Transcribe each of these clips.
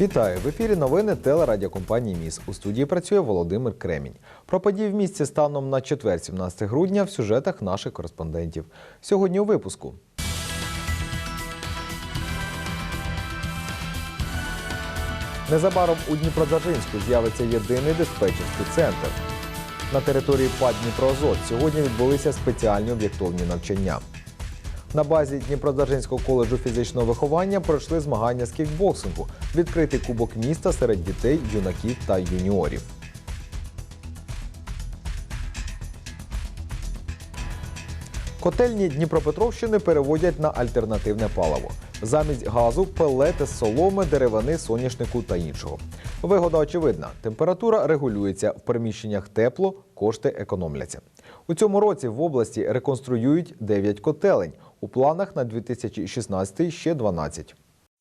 Вітаю в ефірі новини телерадіокомпанії Міс. У студії працює Володимир Кремінь. Про події в місті станом на четвер, 17 грудня в сюжетах наших кореспондентів. Сьогодні у випуску. Незабаром у Дніпродзержинську з'явиться єдиний диспетчерський центр. На території ПАД Дніпроазот сьогодні відбулися спеціальні об'єктовні навчання. На базі Дніпродзержинського коледжу фізичного виховання пройшли змагання з кікбоксингу, відкритий кубок міста серед дітей, юнаків та юніорів. Котельні Дніпропетровщини переводять на альтернативне паливо. Замість газу пелети соломи, деревини, соняшнику та іншого. Вигода очевидна: температура регулюється в приміщеннях тепло, кошти економляться. У цьому році в області реконструюють 9 котелень. У планах на 2016 ще 12.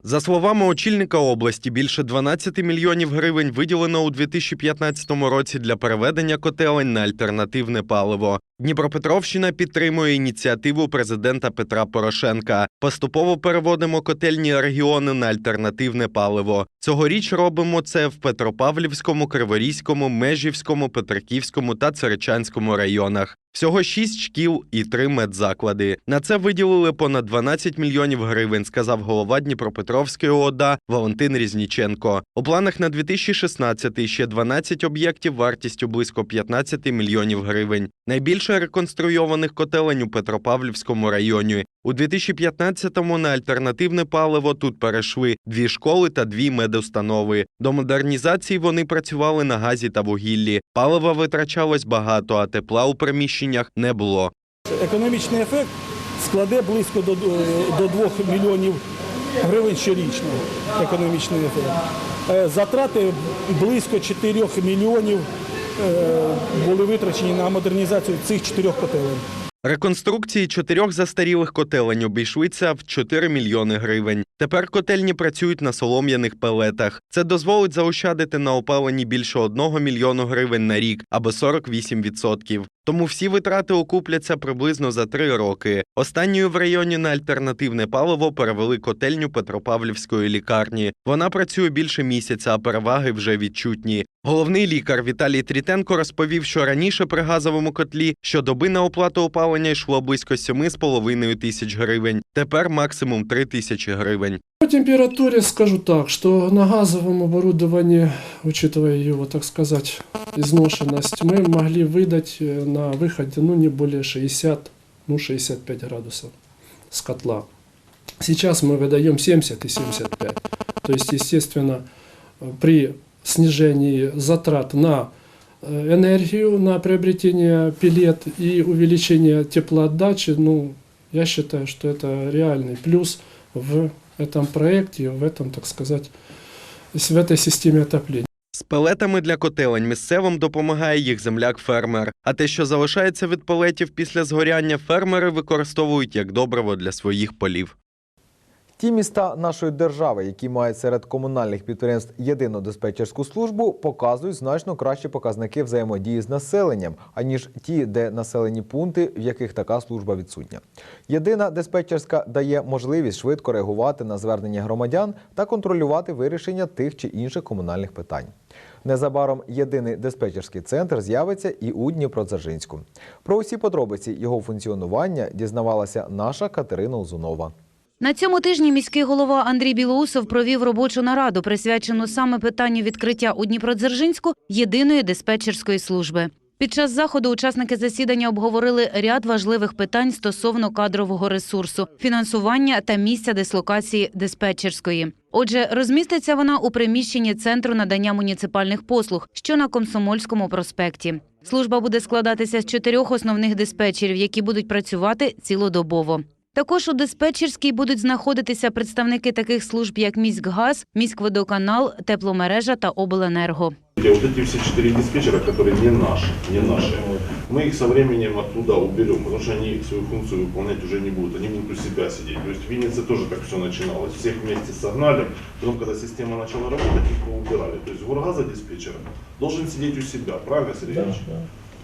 За словами очільника області, більше 12 мільйонів гривень виділено у 2015 році для переведення котелень на альтернативне паливо. Дніпропетровщина підтримує ініціативу президента Петра Порошенка. Поступово переводимо котельні регіони на альтернативне паливо. Цьогоріч робимо це в Петропавлівському, Криворізькому, Межівському, Петриківському та Царичанському районах. Всього шість шкіл і три медзаклади. На це виділили понад 12 мільйонів гривень, сказав голова Дніпропетровської ОДА Валентин Різніченко. У планах на 2016 ще 12 об'єктів вартістю близько 15 мільйонів гривень. Найбільше реконструйованих котелень у Петропавлівському районі. У 2015-му на альтернативне паливо тут перейшли дві школи та дві медустанови. До модернізації вони працювали на газі та вугіллі. Палива витрачалось багато, а тепла у приміщеннях не було. Економічний ефект складе близько до, до 2 мільйонів гривень щорічно. Економічний ефект. Е, Затрати близько 4 мільйонів е, були витрачені на модернізацію цих чотирьох котелень. Реконструкції чотирьох застарілих котелень обійшлися в 4 мільйони гривень. Тепер котельні працюють на солом'яних пелетах. Це дозволить заощадити на опаленні більше 1 мільйону гривень на рік або 48%. Тому всі витрати окупляться приблизно за три роки. Останньою в районі на альтернативне паливо перевели котельню Петропавлівської лікарні. Вона працює більше місяця, а переваги вже відчутні. Головний лікар Віталій Трітенко розповів, що раніше при газовому котлі щодоби на оплату опалення йшло близько 7,5 тисяч гривень. Тепер максимум 3 тисячі гривень. По температуре скажу так, что на газовом оборудовании, учитывая его, так сказать, изношенность, мы могли выдать э, на выходе ну, не более 60, ну 65 градусов с котла. Сейчас мы выдаем 70 и 75. То есть, естественно, при снижении затрат на э, энергию, на приобретение пилет и увеличение теплоотдачи, ну, я считаю, что это реальный плюс в этом проекте, в этом, так сказать, в этой системе отопления. З пелетами для котелень місцевим допомагає їх земляк-фермер. А те, що залишається від пелетів після згоряння, фермери використовують як добриво для своїх полів. Ті міста нашої держави, які мають серед комунальних підприємств єдину диспетчерську службу, показують значно кращі показники взаємодії з населенням, аніж ті, де населені пункти, в яких така служба відсутня. Єдина диспетчерська дає можливість швидко реагувати на звернення громадян та контролювати вирішення тих чи інших комунальних питань. Незабаром єдиний диспетчерський центр з'явиться і у Дніпродзержинську. Про усі подробиці його функціонування дізнавалася наша Катерина Узунова. На цьому тижні міський голова Андрій Білоусов провів робочу нараду, присвячену саме питанню відкриття у Дніпродзержинську єдиної диспетчерської служби. Під час заходу учасники засідання обговорили ряд важливих питань стосовно кадрового ресурсу, фінансування та місця дислокації диспетчерської. Отже, розміститься вона у приміщенні центру надання муніципальних послуг, що на Комсомольському проспекті. Служба буде складатися з чотирьох основних диспетчерів, які будуть працювати цілодобово. Також у диспетчерській будуть знаходитися представники таких служб, як міськгаз, міськводоканал, тепломережа та обленерго. Вот эти все четыре диспетчера, которые не наши, не наши, мы их со временем оттуда уберем, потому что они свою функцию выполнять уже не будут, они будут у себя сидеть. То есть в Виннице тоже так все начиналось, всех вместе согнали, потом когда система начала работать, их поубирали. То есть Гургаза диспетчер должен сидеть у себя, правильно, Сергей Ильич?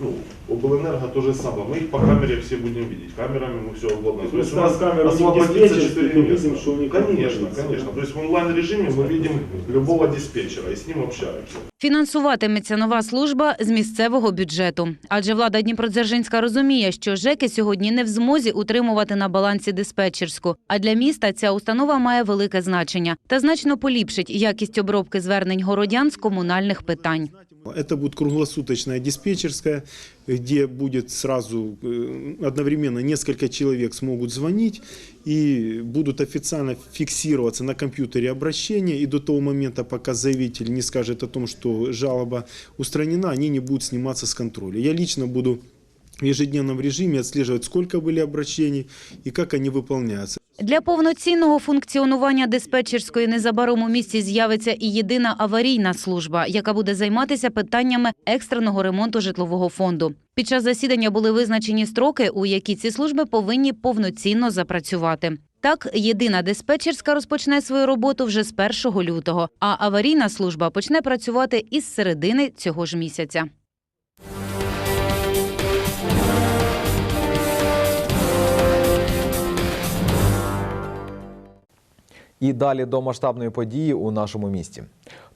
Ну, облэнерго то же самое. Мы их по камере все будем видеть. Камерами мы все обладнаем. То есть у нас освободится 4 места. Конечно, конечно. То есть в онлайн режиме мы видим любого диспетчера и с ним общаемся. Фінансуватиметься нова служба з місцевого бюджету. Адже влада Дніпродзержинська розуміє, що ЖЕКи сьогодні не в змозі утримувати на балансі диспетчерську. А для міста ця установа має велике значення та значно поліпшить якість обробки звернень городян з комунальних питань. Это будет круглосуточная диспетчерская, где будет сразу э, одновременно несколько человек смогут звонить и будут официально фиксироваться на компьютере обращения. И до того момента, пока заявитель не скажет о том, что жалоба устранена, они не будут сниматься с контроля. Я лично буду в ежедневном режиме отслеживать, сколько были обращений и как они выполняются. Для повноцінного функціонування диспетчерської незабаром у місті з'явиться і єдина аварійна служба, яка буде займатися питаннями екстреного ремонту житлового фонду. Під час засідання були визначені строки, у які ці служби повинні повноцінно запрацювати. Так, єдина диспетчерська розпочне свою роботу вже з 1 лютого, а аварійна служба почне працювати із середини цього ж місяця. І далі до масштабної події у нашому місті.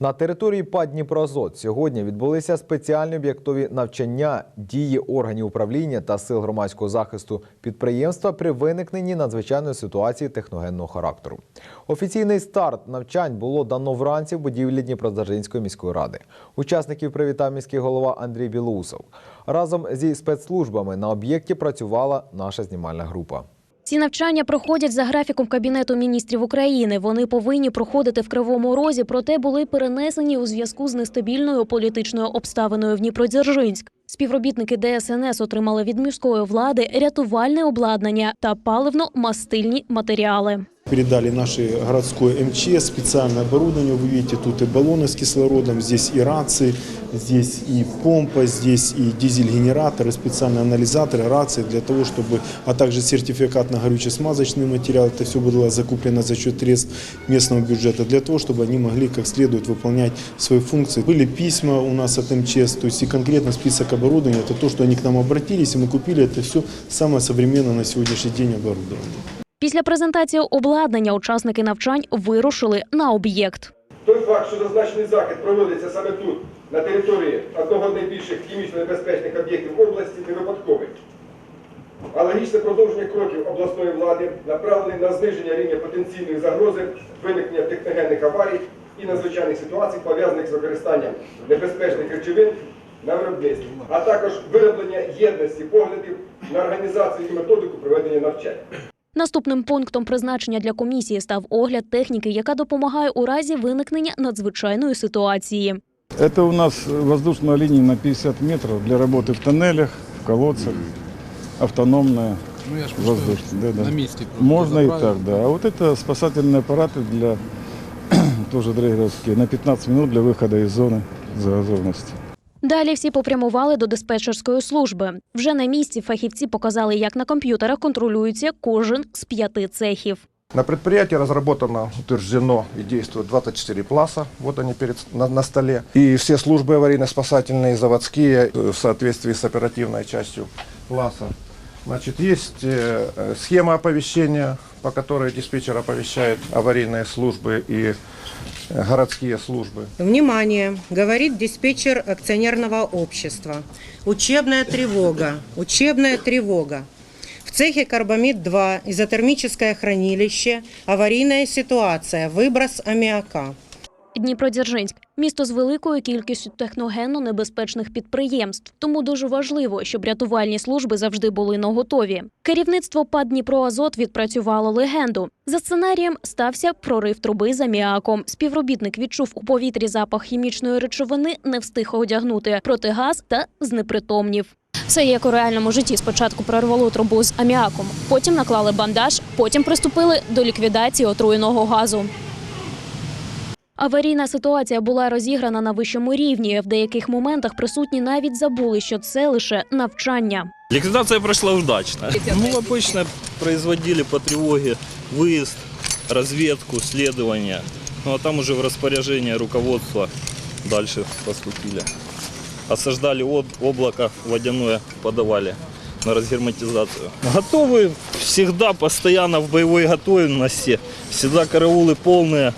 На території ПАД «Дніпроазот» сьогодні відбулися спеціальні об'єктові навчання дії органів управління та сил громадського захисту підприємства при виникненні надзвичайної ситуації техногенного характеру. Офіційний старт навчань було дано вранці в будівлі Дніпродзержинської міської ради. Учасників привітав міський голова Андрій Білоусов. Разом зі спецслужбами на об'єкті працювала наша знімальна група. Ці навчання проходять за графіком Кабінету міністрів України. Вони повинні проходити в Кривому Розі, проте були перенесені у зв'язку з нестабільною політичною обставиною в Дніпродзержинськ. Співробітники ДСНС отримали від міської влади рятувальне обладнання та паливно-мастильні матеріали. Передали наше городское МЧС, специальное оборудование. Вы видите, тут и баллоны с кислородом, здесь и рации, здесь и помпа, здесь и дизель-генераторы, специальные анализаторы, рации для того, чтобы, а также сертификат на горюче-смазочный материал. Это все было закуплено за счет средств местного бюджета для того, чтобы они могли как следует выполнять свои функции. Были письма у нас от МЧС, то есть и конкретно список оборудования, это то, что они к нам обратились, и мы купили это все самое современное на сегодняшний день оборудование. Після презентації обладнання учасники навчань вирушили на об'єкт. Той факт, що зазначений захід проводиться саме тут, на території одного з найбільших хімічно небезпечних об'єктів області, не випадковий. А продовження кроків обласної влади направлений на зниження рівня потенційної загрози виникнення техногенних аварій і надзвичайних ситуацій, пов'язаних з використанням небезпечних речовин на виробництві, а також вироблення єдності поглядів на організацію і методику проведення навчань. Наступним пунктом призначення для комісії став огляд техніки, яка допомагає у разі виникнення надзвичайної ситуації. Это у нас воздушная линия на 50 метров для работы в тоннелях, в колодцах, автономная, Ну я ж воздушная. Да, да. на місці. просто Можно и заправив. так, да. А вот это спасательные аппараты для тоже дрейгеровские, на 15 минут для выхода из зоны загазованности. Далі всі попрямували до диспетчерської служби. Вже на місці фахівці показали, як на комп'ютерах контролюється кожен з п'яти цехів. На предприятии разработано, утверждено и действует 24 пласа. Вот они перед, на, на столе. И все службы аварийно-спасательные, заводские, э, в соответствии с оперативной частью класса. Значит, есть э, э, схема оповещения, по которой диспетчер оповещает аварийные службы и э, городские службы. Внимание! Говорит диспетчер акционерного общества. Учебная тревога. Учебная тревога. В цехе Карбамид-2 изотермическое хранилище. Аварийная ситуация. Выброс аммиака. Дніпродзержинськ місто з великою кількістю техногенно небезпечних підприємств. Тому дуже важливо, щоб рятувальні служби завжди були наготові. Керівництво ПАД Дніпроазот відпрацювало легенду. За сценарієм стався прорив труби з аміаком. Співробітник відчув у повітрі запах хімічної речовини, не встиг одягнути протигаз та знепритомнів. Все як у реальному житті. Спочатку прорвало трубу з аміаком, потім наклали бандаж, потім приступили до ліквідації отруєного газу. Аварійна ситуація була розіграна на вищому рівні. В деяких моментах присутні навіть забули, що це лише навчання. Ликвидация прошла удачно. Ну, обычно производили по тревоге выезд, разведку, следование. Ну, а там уже в распоряжение руководства дальше поступили. Осаждали об- облако водяное, подавали на разгерметизацию. Готовы всегда, постоянно в боевой готовности. Всегда караулы полные,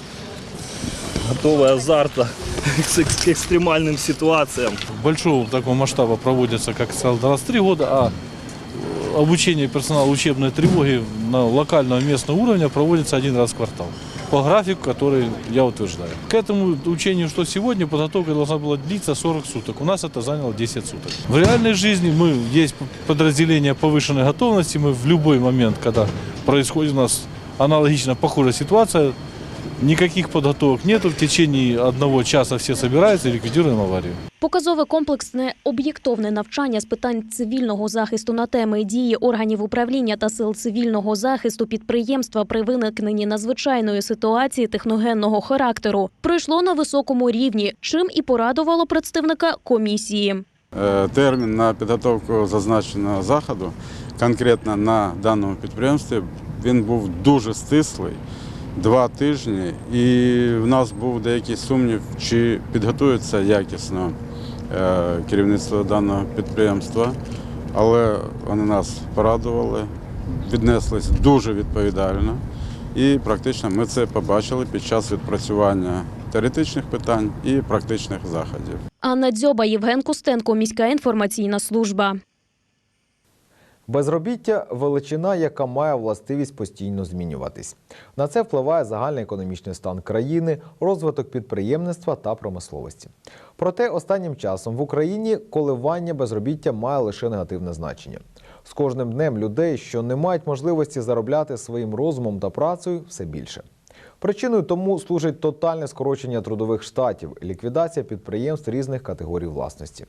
Готовы азарта к к экстремальным ситуациям. Большого такого масштаба проводится, как сказал, раз в три года, а э, обучение персонала учебной тревоги на локального местного уровня проводится один раз в квартал. По графику, который я утверждаю. К этому учению, что сегодня, подготовка должна была длиться 40 суток. У нас это заняло 10 суток. В реальной жизни мы есть подразделение повышенной готовности. Мы в любой момент, когда происходит у нас аналогично похожая ситуация, никаких подготовок нету. В течение одного часа все собираются и ликвидируем аварию. Показове комплексне об'єктовне навчання з питань цивільного захисту на теми дії органів управління та сил цивільного захисту підприємства при виникненні надзвичайної ситуації техногенного характеру пройшло на високому рівні, чим і порадувало представника комісії. Е, Термін на підготовку зазначеного заходу, конкретно на даному підприємстві, він був дуже стислий. Два тижні, і в нас був деякий сумнів, чи підготується якісно е, керівництво даного підприємства, але вони нас порадували, віднеслись дуже відповідально. І практично ми це побачили під час відпрацювання теоретичних питань і практичних заходів. Анна Дзьоба, Євген Костенко, міська інформаційна служба. Безробіття величина, яка має властивість постійно змінюватись. На це впливає загальний економічний стан країни, розвиток підприємництва та промисловості. Проте останнім часом в Україні коливання безробіття має лише негативне значення. З кожним днем людей, що не мають можливості заробляти своїм розумом та працею, все більше. Причиною тому служить тотальне скорочення трудових штатів, ліквідація підприємств різних категорій власності.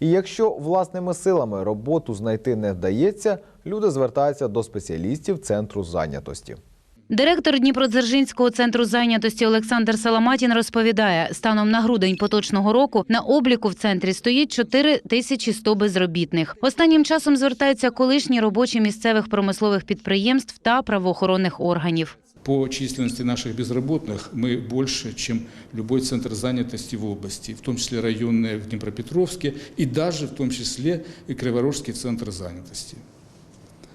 І якщо власними силами роботу знайти не вдається, люди звертаються до спеціалістів центру зайнятості. Директор Дніпродзержинського центру зайнятості Олександр Саламатін розповідає, станом на грудень поточного року на обліку в центрі стоїть 4100 безробітних. Останнім часом звертаються колишні робочі місцевих промислових підприємств та правоохоронних органів. По численности наших безработных мы больше, чем любой центр занятости в области, в том числе районные в Днепропетровске и даже в том числе и Криворожский центр занятости.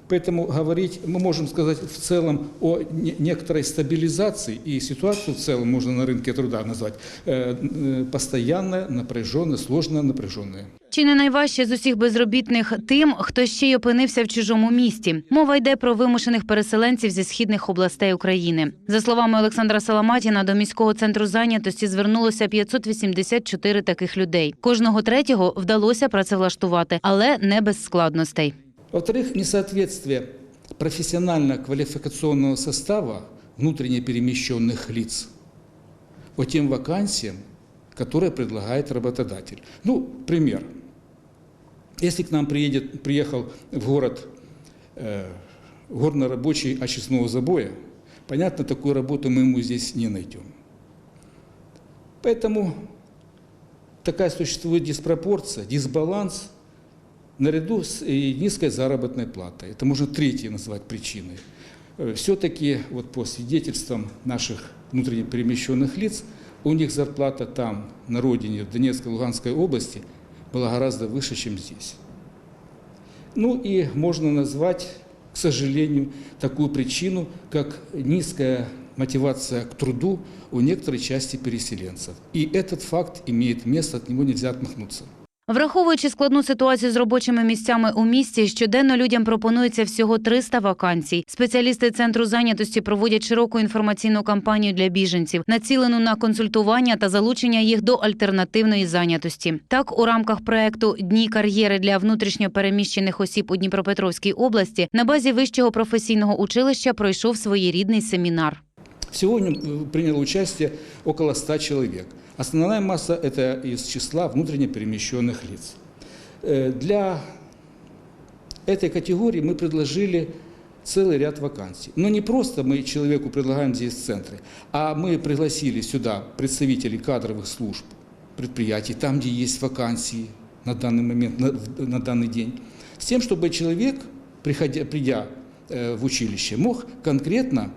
Поэтому говорить, мы можем сказать в целом о не- некоторой стабилизации, и ситуацию в целом можно на рынке труда назвать э, э, постоянная, напряженная, сложная, напряженная. Чи не найважче з усіх безробітних тим, хто ще й опинився в чужому місті? Мова йде про вимушених переселенців зі східних областей України. За словами Олександра Саламатіна, до міського центру зайнятості звернулося 584 таких людей. Кожного третього вдалося працевлаштувати, але не без складностей. Во-вторых, несоответствие профессионально-квалификационного состава внутренне перемещенных лиц по тем вакансиям, которые предлагает работодатель. Ну, пример. Если к нам приедет, приехал в город э, горнорабочий очистного забоя, понятно, такую работу мы ему здесь не найдем. Поэтому такая существует диспропорция, дисбаланс – наряду с и низкой заработной платой. Это можно третьей назвать причиной. Все-таки вот по свидетельствам наших внутренне перемещенных лиц, у них зарплата там, на родине, в Донецкой, Луганской области, была гораздо выше, чем здесь. Ну и можно назвать, к сожалению, такую причину, как низкая мотивация к труду у некоторой части переселенцев. И этот факт имеет место, от него нельзя отмахнуться. Враховуючи складну ситуацію з робочими місцями у місті, щоденно людям пропонується всього 300 вакансій. Спеціалісти центру зайнятості проводять широку інформаційну кампанію для біженців, націлену на консультування та залучення їх до альтернативної зайнятості. Так, у рамках проекту Дні кар'єри для внутрішньо переміщених осіб у Дніпропетровській області на базі вищого професійного училища пройшов своєрідний семінар. Сегодня э, приняло участие около 100 человек. Основная масса – это из числа внутренне перемещенных лиц. Э, Для этой категории мы предложили целый ряд вакансий. Но не просто мы человеку предлагаем здесь в центре, а мы пригласили сюда представителей кадровых служб, предприятий, там, где есть вакансии на данный момент, на, на данный день, с тем, чтобы человек, приходя, придя э, в училище, мог конкретно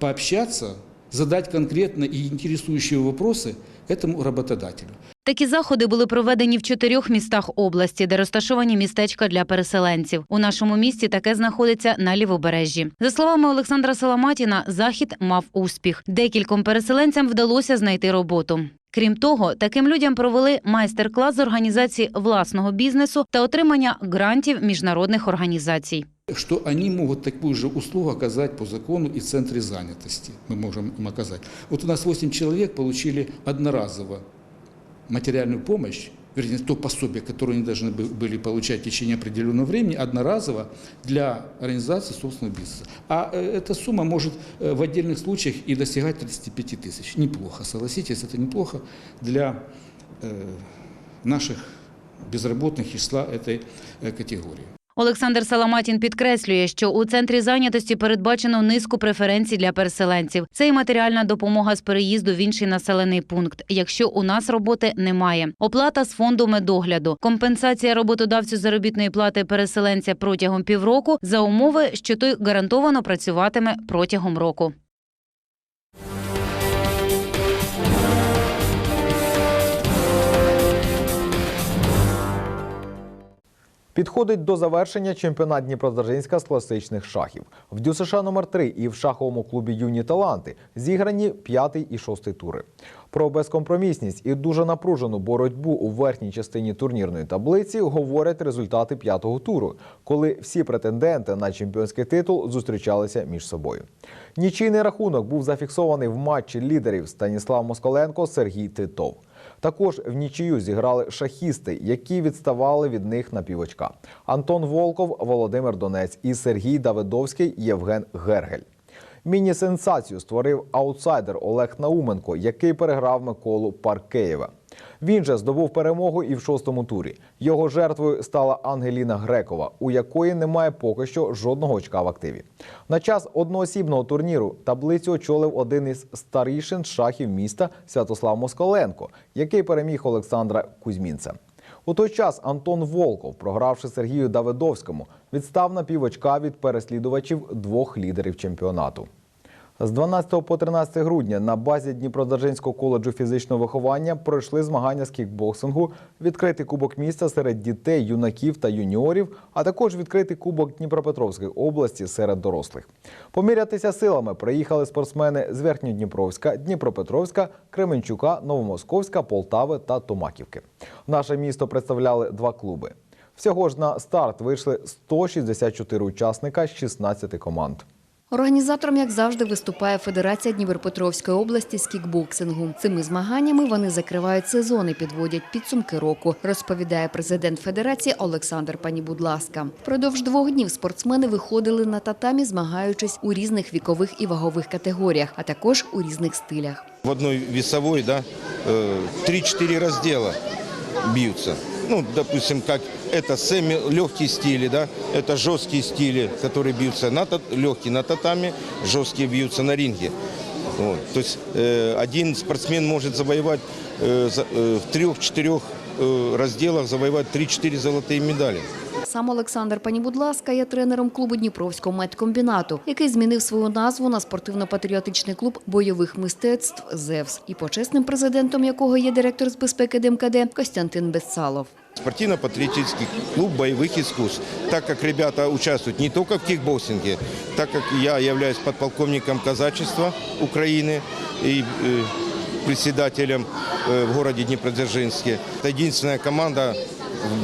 пообщаться, задать конкретно и интересующие вопросы этому работодателю. Такі заходи були проведені в чотирьох містах області, де розташовані містечка для переселенців. У нашому місті таке знаходиться на лівобережжі. За словами Олександра Саламатіна, захід мав успіх. Декільком переселенцям вдалося знайти роботу. Крім того, таким людям провели майстер-клас з організації власного бізнесу та отримання грантів міжнародних організацій. Что они могут такую же услугу оказать по закону и центре занятости. Мы можем им оказать. Вот у нас 8 человек получили одноразово материальную помощь, вернее, то пособие, которое они должны бы- были получать в течение определенного времени, одноразово для организации собственного бизнеса. А э, эта сумма может э, в отдельных случаях и достигать 35 тысяч. Неплохо, согласитесь, это неплохо для э, наших безработных числа этой категории. Олександр Саламатін підкреслює, що у центрі зайнятості передбачено низку преференцій для переселенців. Це і матеріальна допомога з переїзду в інший населений пункт, якщо у нас роботи немає. Оплата з фонду медогляду, компенсація роботодавцю заробітної плати переселенця протягом півроку за умови, що той гарантовано працюватиме протягом року. Підходить до завершення чемпіонат Дніпродзержинська з класичних шахів. В ДЮСШ номер 3 і в шаховому клубі Юні таланти зіграні п'ятий і шостий тури. Про безкомпромісність і дуже напружену боротьбу у верхній частині турнірної таблиці говорять результати п'ятого туру, коли всі претенденти на чемпіонський титул зустрічалися між собою. Нічийний рахунок був зафіксований в матчі лідерів Станіслав Москаленко Сергій Титов. Також в нічию зіграли шахісти, які відставали від них на півочка. Антон Волков, Володимир Донець і Сергій Давидовський Євген Гергель. Міні-сенсацію створив аутсайдер Олег Науменко, який переграв Миколу Паркеєва. Він же здобув перемогу і в шостому турі. Його жертвою стала Ангеліна Грекова, у якої немає поки що жодного очка в активі. На час одноосібного турніру таблицю очолив один із старішин шахів міста Святослав Москаленко, який переміг Олександра Кузьмінця. У той час Антон Волков, програвши Сергію Давидовському, відстав на півочка від переслідувачів двох лідерів чемпіонату. З 12 по 13 грудня на базі Дніпродзержинського коледжу фізичного виховання пройшли змагання з кікбоксингу, відкритий кубок міста серед дітей, юнаків та юніорів, а також відкритий кубок Дніпропетровської області серед дорослих. Помірятися силами приїхали спортсмени з Верхньодніпровська, Дніпропетровська, Кременчука, Новомосковська, Полтави та Томаківки. Наше місто представляли два клуби. Всього ж на старт вийшли 164 учасника з 16 команд. Організатором, як завжди, виступає Федерація Дніпропетровської області з кікбоксингу. Цими змаганнями вони закривають сезон і підводять підсумки року, розповідає президент Федерації Олександр Панібудласка. Впродовж двох днів спортсмени виходили на татамі, змагаючись у різних вікових і вагових категоріях, а також у різних стилях. В одной весовой, да, э, 3-4 раздела бьются. Ну, допустим, как это семи легкие стили, да, это жесткие стили, которые бьются на тат- легкие на татами, жесткие бьются на ринге. Вот. То есть э, один спортсмен может завоевать э, за- э, в трех-четырех э, разделах завоевать 3-4 золотые медали. Сам Олександр Панібудласка є тренером клубу Дніпровського медкомбінату, який змінив свою назву на спортивно-патріотичний клуб бойових мистецтв ЗЕВС, і почесним президентом якого є директор з безпеки ДМКД Костянтин Бессалов. Спортивно-патриотический клуб боевых искусств. Так как ребята участвуют не только в кикбоксинге, так как я являюсь подполковником казачества Украины и э, председателем э, в городе Днепродзержинске. Это единственная команда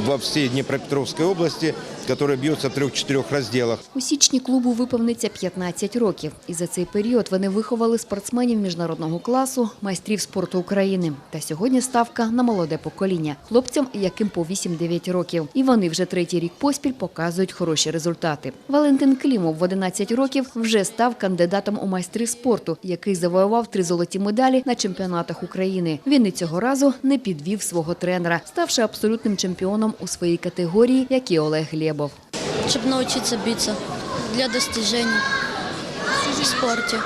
во всей Днепропетровской области, которая бьется в трех-четырех разделах. У січні клубу виповниться 15 років. І за цей період вони виховали спортсменів міжнародного класу, майстрів спорту України. Та сьогодні ставка на молоде покоління, хлопцям, яким по 8-9 років. І вони вже третій рік поспіль показують хороші результати. Валентин Клімов в 11 років вже став кандидатом у майстри спорту, який завоював три золоті медалі на чемпіонатах України. Він і цього разу не підвів свого тренера, ставши абсолютним чемпіоном у своїй категорії, як і Олег Глєбов. чтобы научиться биться для достижений в спорте.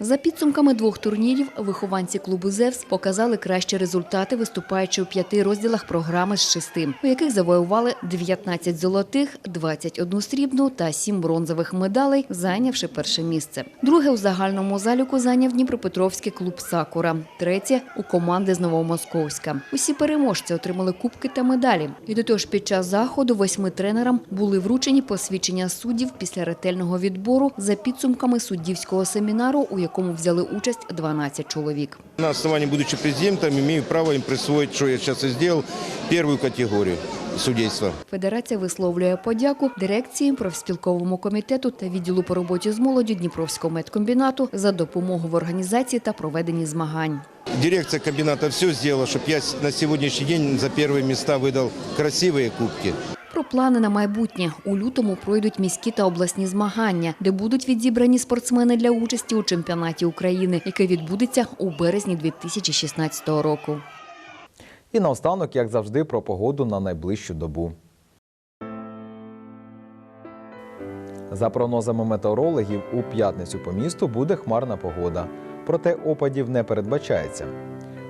За підсумками двох турнірів, вихованці клубу «Зевс» показали кращі результати, виступаючи у п'яти розділах програми з шести, у яких завоювали 19 золотих, 21 срібну та 7 бронзових медалей, зайнявши перше місце. Друге у загальному заліку зайняв Дніпропетровський клуб «Сакура», третє – у команди з Новомосковська. Усі переможці отримали кубки та медалі. І до того ж під час заходу восьми тренерам були вручені посвідчення суддів після ретельного відбору за підсумками суддівського семінару, у якому взяли участь 12 чоловік. На основании, будучи президентом, имею право им присвоить, что я сейчас и сделал, первую категорию судейства. Федерація висловлює подяку дирекції, профспілковому комітету та відділу по роботі з молоддю Дніпровського медкомбінату за допомогу в організації та проведенні змагань. Дирекция комбината все сделала, чтобы я с- на сегодняшний день за первые места выдал красивые кубки. Про плани на майбутнє у лютому пройдуть міські та обласні змагання, де будуть відібрані спортсмени для участі у чемпіонаті України, який відбудеться у березні 2016 року. І наостанок, як завжди, про погоду на найближчу добу. За прогнозами метеорологів, у п'ятницю по місту буде хмарна погода. Проте опадів не передбачається.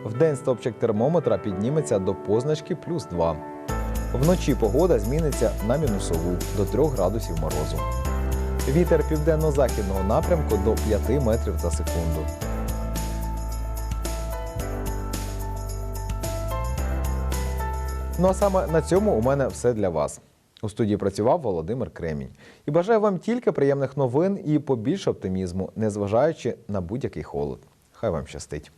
Вдень стопчик термометра підніметься до позначки плюс 2. Вночі погода зміниться на мінусову до 3 градусів морозу. Вітер південно-західного напрямку до 5 метрів за секунду. Ну а саме на цьому у мене все для вас. У студії працював Володимир Кремінь. І бажаю вам тільки приємних новин і побільше оптимізму, незважаючи на будь-який холод. Хай вам щастить!